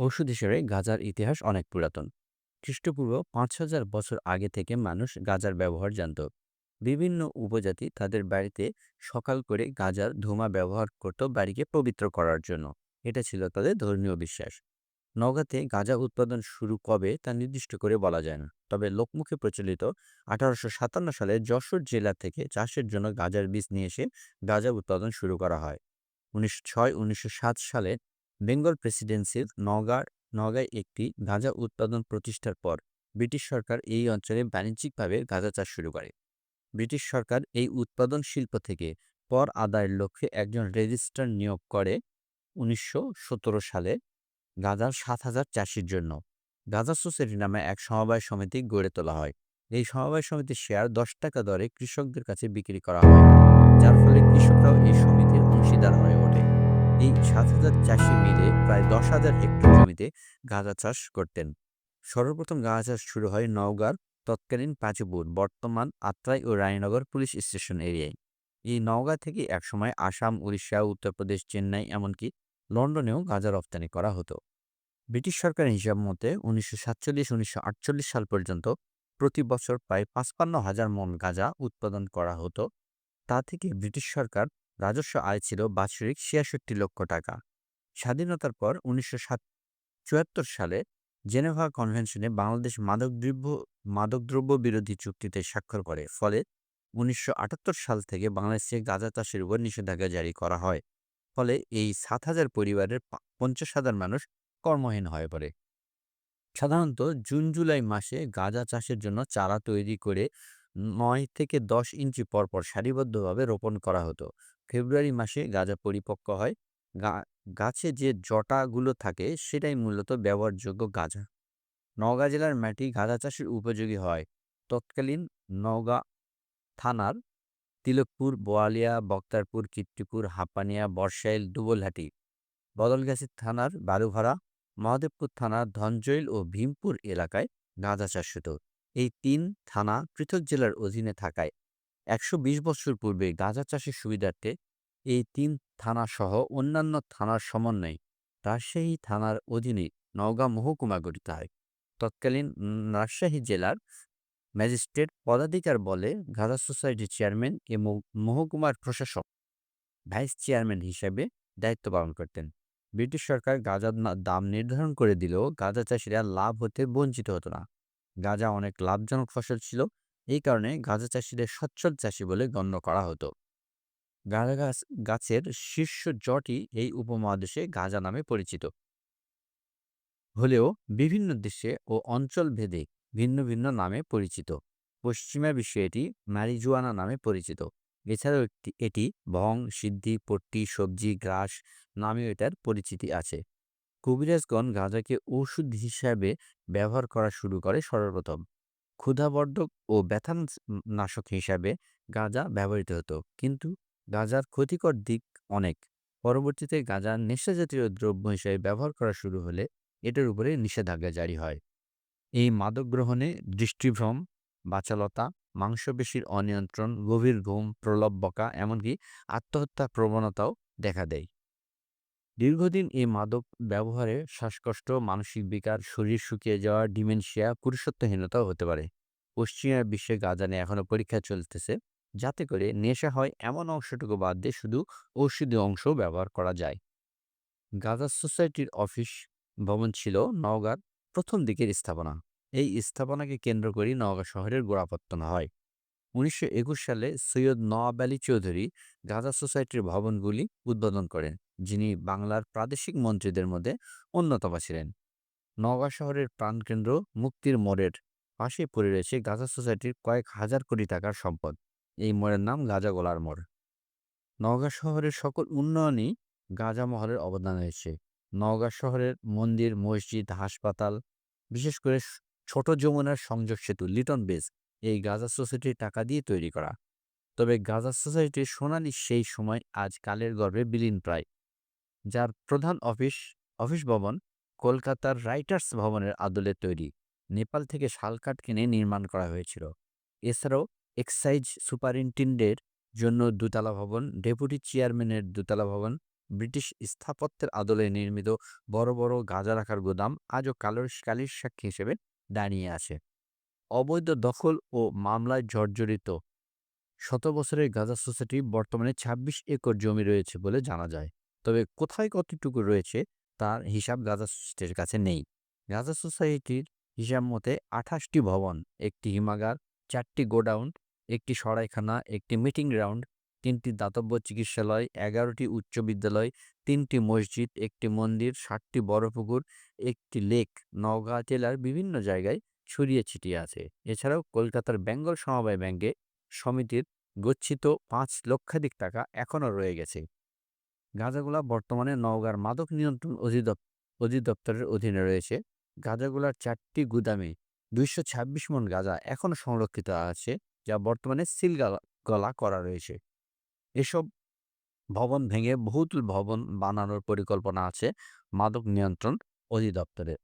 ঔষধ হিসেবে গাঁজার ইতিহাস অনেক পুরাতন। খ্রিস্টপূর্ব পাঁচ হাজার বছর আগে থেকে মানুষ গাঁজার ব্যবহার জানত। বিভিন্ন উপজাতি তাদের বাড়িতে সকাল করে গাঁজার ধোঁয়া ব্যবহার করত বাড়িকে পবিত্র করার জন্য। এটা ছিল তাদের ধর্মীয় বিশ্বাস। নগাতে গাঁজা উৎপাদন শুরু কবে তা নির্দিষ্ট করে বলা যায় না। তবে লোকমুখে প্রচলিত আঠারোশো সাতান্ন সালে যশোর জেলা থেকে চাষের জন্য গাঁজার বীজ নিয়ে এসে গাঁজা উৎপাদন শুরু করা হয়। উনিশশো ছয় উনিশশো সাত সালে বেঙ্গল প্রেসিডেন্সির নওগাঁ নওগাঁয় একটি গাঁজা উৎপাদন প্রতিষ্ঠার পর ব্রিটিশ সরকার এই অঞ্চলে বাণিজ্যিকভাবে গাঁজা চাষ শুরু করে। ব্রিটিশ সরকার এই উৎপাদন শিল্প থেকে কর আদায়ের লক্ষ্যে একজন রেজিস্ট্রার নিয়োগ করে উনিশশো সতেরো সালে গাঁজার সাত হাজার চাষির জন্য। গাঁজা সোসাইটি নামে এক সমবায় সমিতি গড়ে তোলা হয়। এই সমবায় সমিতির শেয়ার দশ টাকা দরে কৃষকদের কাছে বিক্রি করা হয়, যার ফলে কৃষকরাও এই সমিতির অংশীদার হয়ে ওঠে। এই সাত হাজার চাষি মিলে প্রায় দশ হাজার হেক্টর জমিতে গাঁজা চাষ করতেন। সর্বপ্রথম গাঁজা চাষ শুরু হয় নওগাঁর তৎকালীন পাঁচপুর বর্তমান আত্রাই ও রায়নগর পুলিশ স্টেশন এরিয়ায়। এই নওগাঁ থেকে একসময় আসাম, উড়িষ্যা, উত্তরপ্রদেশ, চেন্নাই, এমনকি লন্ডনেও গাঁজা রপ্তানি করা হতো। ব্রিটিশ সরকারের হিসাব মতে উনিশশো সাতচল্লিশ, উনিশশো সাল পর্যন্ত প্রতি বছর প্রায় পাঁচপান্ন হাজার মন গাঁজা উৎপাদন করা হতো। তা থেকে ব্রিটিশ সরকার রাজস্ব আয় ছিল বাৎসরিক ছিয়াষট্টি লক্ষ টাকা। স্বাধীনতার পর উনিশশো চুয়াত্তর সালে জেনেভা কনভেনশনে বাংলাদেশ মাদকদ্রব্য মাদকদ্রব্য বিরোধী চুক্তিতে স্বাক্ষর করে। ফলে উনিশশো আটাত্তর সাল থেকে বাংলাদেশে গাঁজা চাষের উপর নিষেধাজ্ঞা জারি করা হয়। ফলে এই সাত হাজার পরিবারের পঞ্চাশ হাজার মানুষ কর্মহীন হয়ে পড়ে। সাধারণত জুন জুলাই মাসে গাঁজা চাষের জন্য চারা তৈরি করে নয় থেকে দশ ইঞ্চি পরপর সারিবদ্ধভাবে রোপণ করা হতো। ফেব্রুয়ারি মাসে গাঁজা পরিপক্ক হয়। গাছে যে জটাগুলো থাকে, সেটাই মূলত ব্যবহারযোগ্য গাঁজা। নওগাঁ জেলার মাটি গাঁজা চাষের উপযোগী হয়। তৎকালীন নওগাঁ থানার তিলকপুর, বোয়ালিয়া, বক্তারপুর কীর্তিপুর হাপানিয়া বর্ষাইল, দুবলহাটি, বদলগাছি থানার বারুভাড়া, মহাদেবপুর থানার ধনজৈল ও ভীমপুর এলাকায় গাঁজা চাষ হতো। এই তিন থানা পৃথক জেলার অধীনে থাকায় একশো বিশ বছর পূর্বে গাঁজা চাষের সুবিধার্থে এই তিন থানা সহ অন্যান্য থানার সমন্বয়ে রাজশাহী থানার অধীনে নওগাঁ মহকুমা গঠিত হয়। তৎকালীন রাজশাহী জেলার ম্যাজিস্ট্রেট পদাধিকার বলে গাঁজা সোসাইটির চেয়ারম্যান এবং মহকুমার প্রশাসক ভাইস চেয়ারম্যান হিসেবে দায়িত্ব পালন করতেন। ব্রিটিশ সরকার গাঁজার দাম নির্ধারণ করে দিলেও গাঁজা চাষিরা লাভ হতে বঞ্চিত হতো না। গাঁজা অনেক লাভজনক ফসল ছিল। এই কারণে গাঁজা চাষিদের সচ্ছল চাষি বলে গণ্য করা হতো। গাঁজা গাছ, গাছের শীর্ষ জটি এই উপমহাদেশে গাঁজা নামে পরিচিত। হলেও বিভিন্ন দেশে ও অঞ্চল ভেদে ভিন্ন ভিন্ন নামে পরিচিত। পশ্চিমা বিশ্বে এটি ম্যারিজুয়ানা নামে পরিচিত। এছাড়াও এটি ভং সিদ্ধি, পট্টি, সবজি গ্রাস নামেও এটার পরিচিতি আছে। কবিরাজগণ গাঁজাকে ওষুধ হিসাবে ব্যবহার করা শুরু করে সর্বপ্রথম। ক্ষুধাবর্ধক ও ব্যথান নাশক হিসাবে গাঁজা ব্যবহৃত হতো। কিন্তু গাঁজার ক্ষতিকর দিক অনেক। পরবর্তীতে গাঁজা নেশাজাতীয় দ্রব্য হিসেবে ব্যবহার করা শুরু হলে এটার উপরে নিষেধাজ্ঞা জারি হয়। এই মাদক গ্রহণে দৃষ্টিভ্রম, বাচালতা, মাংসপেশির অনিয়ন্ত্রণ, গভীর ঘুম প্রলব বকা এমনকি আত্মহত্যা প্রবণতাও দেখা দেয়। দীর্ঘদিন এই মাদক ব্যবহারে শ্বাসকষ্ট, মানসিক বিকার, শরীর শুকিয়ে যাওয়া, ডিমেনশিয়া পুরুষত্বহীনতাও হতে পারে। পশ্চিমা বিশ্বে গাঁজা নিয়ে এখনও পরীক্ষা চলতেছে। যাতে করে নেশা হয় এমন অংশটুকু বাদ দিয়ে শুধু ঔষধি অংশ ব্যবহার করা যায়। গাজা সোসাইটির অফিস ভবন ছিল নওগাঁর প্রথম দিকের স্থাপনা। এই স্থাপনাকে কেন্দ্র করেই নওগাঁ শহরের গোড়াপত্তন হয়। উনিশশো একুশ সালে সৈয়দ নওয়াব আলী চৌধুরী গাঁজা সোসাইটির ভবনগুলি উদ্বোধন করেন। যিনি বাংলার প্রাদেশিক মন্ত্রীদের মধ্যে অন্যতম ছিলেন। নওগাঁ শহরের প্রাণকেন্দ্র মুক্তির মোড়ের পাশে পড়ে রয়েছে গাঁজা সোসাইটির কয়েক হাজার কোটি টাকার সম্পদ। এই মোড়ের নাম গাঁজা গোলার মোড়। নওগাঁ শহরের সকল উন্নয়নই গাঁজা মহলের অবদান রয়েছে। নওগাঁ শহরের মন্দির, মসজিদ, হাসপাতাল, বিশেষ করে ছোট যমুনার সংযোগ সেতু, লিটন বেস এই গাজা সোসাইটির টাকা দিয়ে তৈরি করা। তবে গাজা সোসাইটির সোনালি সেই সময় আজ কালের গর্ভে বিলীন প্রায়। যার প্রধান অফিস অফিস ভবন কলকাতার রাইটার্স ভবনের আদলে তৈরি। নেপাল থেকে শালকাঠ কিনে নির্মাণ করা হয়েছিল। এছাড়াও এক্সাইজ সুপারিনটেন্ডেন্টের জন্য দুতলা ভবন, ডেপুটি চেয়ারম্যানের দোতলা ভবন, ব্রিটিশ স্থাপত্যের আদলে নির্মিত বড় বড় গাঁজা রাখার গুদাম আজও কালোর কালির সাক্ষী হিসেবে দাঁড়িয়ে আছে। অবৈধ দখল ও মামলায় জর্জরিত। শত বছরের গাজা সোসাইটি বর্তমানে ২৬ একর জমি রয়েছে বলে জানা যায়। তবে কোথায় কতটুকু রয়েছে তার হিসাব গাজা সোসাইটির কাছে নেই। গাজা সোসাইটির হিসাব মতে আঠাশটি ভবন, একটি হিমাগার, চারটি গোডাউন, একটি সরাইখানা, একটি মিটিং গ্রাউন্ড, তিনটি দাতব্য চিকিৎসালয়, এগারোটি উচ্চ বিদ্যালয়, তিনটি মসজিদ, একটি মন্দির ষাটটি বড় পুকুর, একটি লেক, নওগাঁ জেলার বিভিন্ন জায়গায় ছড়িয়ে ছিটিয়ে আছে। এছাড়াও কলকাতার বেঙ্গল সমবায় ব্যাংকে সমিতির গচ্ছিত পাঁচ লক্ষাধিক টাকা এখনও রয়ে গেছে। গাঁজাগুলা বর্তমানে নওগাঁর মাদক নিয়ন্ত্রণ অধিদপ, অধিদপ্তরের অধীনে রয়েছে। গাঁজাগুলার চারটি গুদামে দুইশো ছাব্বিশ মন গাঁজা এখনও সংরক্ষিত আছে, যা বর্তমানে সিল গলা করা রয়েছে। এসব ভবন ভেঙে বহুতল ভবন বানানোর পরিকল্পনা আছে মাদক নিয়ন্ত্রণ অধিদপ্তরের।